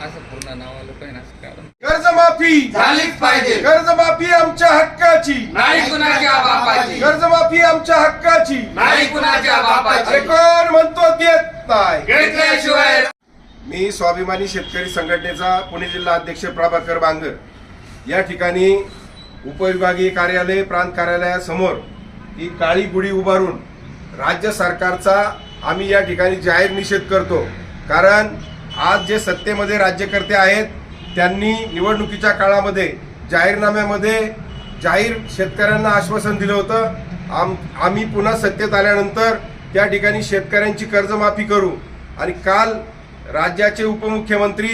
पुन्हा नाव आलं पाहिजे ना असं कारण कर्जमाफी झालीच पाहिजे. कर्जमाफी आमच्या हक्काची. नाही कुणाच्या बापाची. कर्जमाफी आमच्या हक्काची. नाही कुणाच्या अरे बापाची. कोण म्हणतो देत नाही. घेतल्याशिवाय मी स्वाभिमानी शेतकरी संघटनेचा पुणे जिल्हा अध्यक्ष प्रभाकर बांगर. या ठिकाणी उपविभागीय कार्यालय प्रांत कार्यालयासमोर ही काळी गुढी उभारून राज्य सरकारचा आम्ही या ठिकाणी जाहीर निषेध करतो. कारण आज जे सत्तेमध्ये राज्यकर्ते आहेत त्यांनी निवडणुकीच्या काळामध्ये जाहीरनाम्यामध्ये जाहीर शेतकऱ्यांना आश्वासन दिलं होतं. आम आम्ही पुन्हा सत्तेत आल्यानंतर त्या ठिकाणी शेतकऱ्यांची कर्जमाफी करू. आणि काल राज्याचे उपमुख्यमंत्री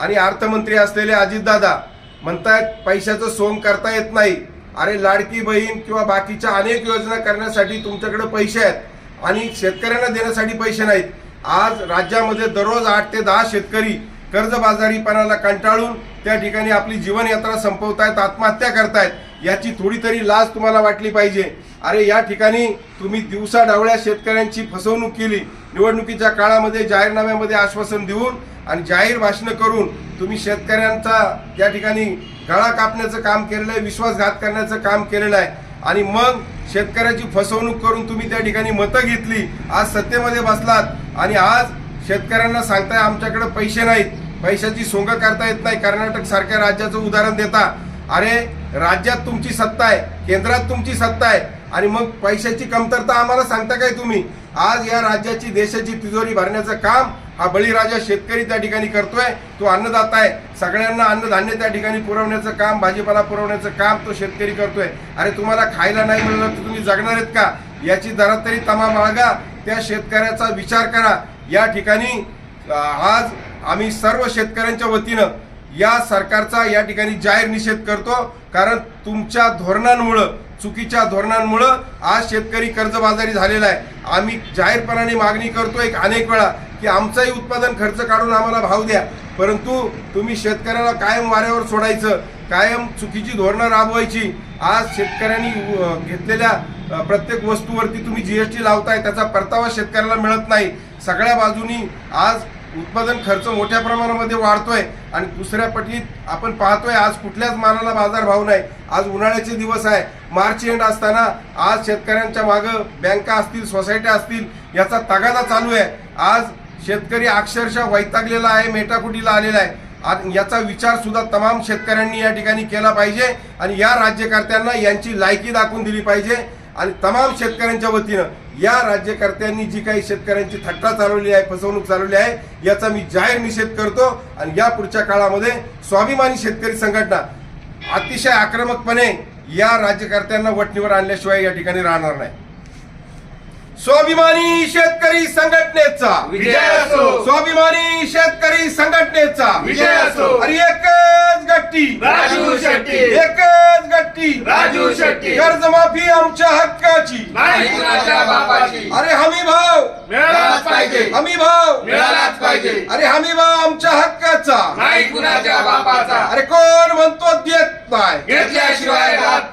आणि अर्थमंत्री असलेले अजितदादा म्हणतायत पैशाचं सोंग करता येत नाही. अरे लाडकी बहीण किंवा बाकीच्या अनेक योजना करण्यासाठी तुमच्याकडे पैसे आहेत आणि शेतकऱ्यांना देण्यासाठी पैसे नाहीत. आज राज्यामध्ये दररोज आठ ते दहा शेतकरी कर्जबाजारीपणाला कंटाळून त्या ठिकाणी आपली जीवनयात्रा संपवतायत आत्महत्या करतायत याची थोडी तरी लाज तुम्हाला वाटली पाहिजे. अरे या ठिकाणी तुम्ही दिवसा डावळ्या शेतकऱ्यांची फसवणूक केली. निवडणुकीच्या काळामध्ये जाहीरनाम्यामध्ये आश्वासन देऊन आणि जाहीर भाषणं करून तुम्ही शेतकऱ्यांचा या ठिकाणी गळा कापण्याचं काम केलेलं आहे विश्वासघात करण्याचं काम केलेलं आहे. आणि मग शेतकऱ्याची फसवणूक करून तुम्ही त्या ठिकाणी मतं घेतली. आज सत्तेमध्ये बसलात. आणि आज शेतकऱ्यांना सांगताय आमच्याकडे पैसे नाहीत. पैशाची सोंग करता येत नाही. कर्नाटक सारख्या राज्याचं उदाहरण देता. अरे राज्यात तुमची सत्ता आहे. केंद्रात तुमची सत्ता आहे. आणि मग पैशाची कमतरता आम्हाला सांगता काय तुम्ही? आज या राज्याची देशाची तिजोरी भरण्याचं काम हा बळीराजा शेतकरी त्या ठिकाणी करतोय तो अन्नदाता आहे. सगळ्यांना अन्नधान्य त्या ठिकाणी पुरवण्याचं काम भाजीपाला पुरवण्याचं काम तो शेतकरी करतोय. अरे तुम्हाला खायला नाही मिळालं तर तुम्ही जगणार आहेत का? याची जरा तरी तमा बाळगा त्या शेतकऱ्याचा विचार करा. या ठिकाणी आज आम्ही सर्व शेतकऱ्यांच्या वतीनं या सरकारचा या ठिकाणी जाहीर निषेध करतो. कारण तुमच्या धोरणांमुळं चुकीच्या धोरणांमुळं आज शेतकरी कर्जबाजारी झालेला आहे. आम्ही जाहीरपणाने मागणी करतोय अनेक वेळा. की आमचाही उत्पादन खर्च काढून आम्हाला भाव द्या. परंतु तुम्ही शेतकऱ्याला कायम वाऱ्यावर सोडायचं कायम चुकीची धोरणं राबवायची. आज शेतकऱ्यांनी घेतलेल्या प्रत्येक वस्तूवरती तुम्ही जीएसटी लावताय त्याचा परतावा शेतकऱ्याला मिळत नाही. सगळ्या बाजूनी आज उत्पादन खर्च मोठ्या प्रमाणामध्ये वाढतोय आणि दुसऱ्या पटीत आपण पाहतोय आज कुठल्याच मालाला बाजार भाव नाही. आज उन्हाळ्याचे दिवस आहे. मार्च एंड असताना आज शेतकऱ्यांच्या मागं बँका असतील सोसायट्या असतील याचा तगादा चालू आहे. आज शेतकरी अक्षरशः वैतागलेला आहे मेटाकुटीला आलेला आहे. याचा विचार सुद्धा तमाम शेतकऱ्यांनी या ठिकाणी केला पाहिजे आणि या राज्यकर्त्यांना यांची लायकी दाखवून दिली पाहिजे. आणि तमाम शेतकऱ्यांच्या वतीनं या राज्यकर्त्यांनी जी काही शेतकऱ्यांची थट्टा चालवली आहे फसवणूक चालवली आहे याचा मी जाहीर निषेध करतो. आणि या पुढच्या काळामध्ये स्वाभिमानी शेतकरी संघटना अतिशय आक्रमकपणे या राज्यकर्त्यांना वटणीवर आणल्याशिवाय या ठिकाणी राहणार नाही. स्वाभिमानी शेतकरी संघटनेचा. विजय असो. स्वाभिमानी शेतकरी संघटनेचा. विजय असो. अरे एकच गट्टी. राजू शेट्टी. एकच गट्टी. राजू शेट्टी. कर्जमाफी आमच्या हक्काची. नाही कुणाच्या बापाची. अरे हमी भाव. मिळालाच पाहिजे. हमी भाव. मिळालाच पाहिजे. अरे हमी भाव आमच्या हक्काचा. नाही कुणाच्या बापाचा. अरे कोण म्हणतो देत नाही. घेतल्याशिवाय राहत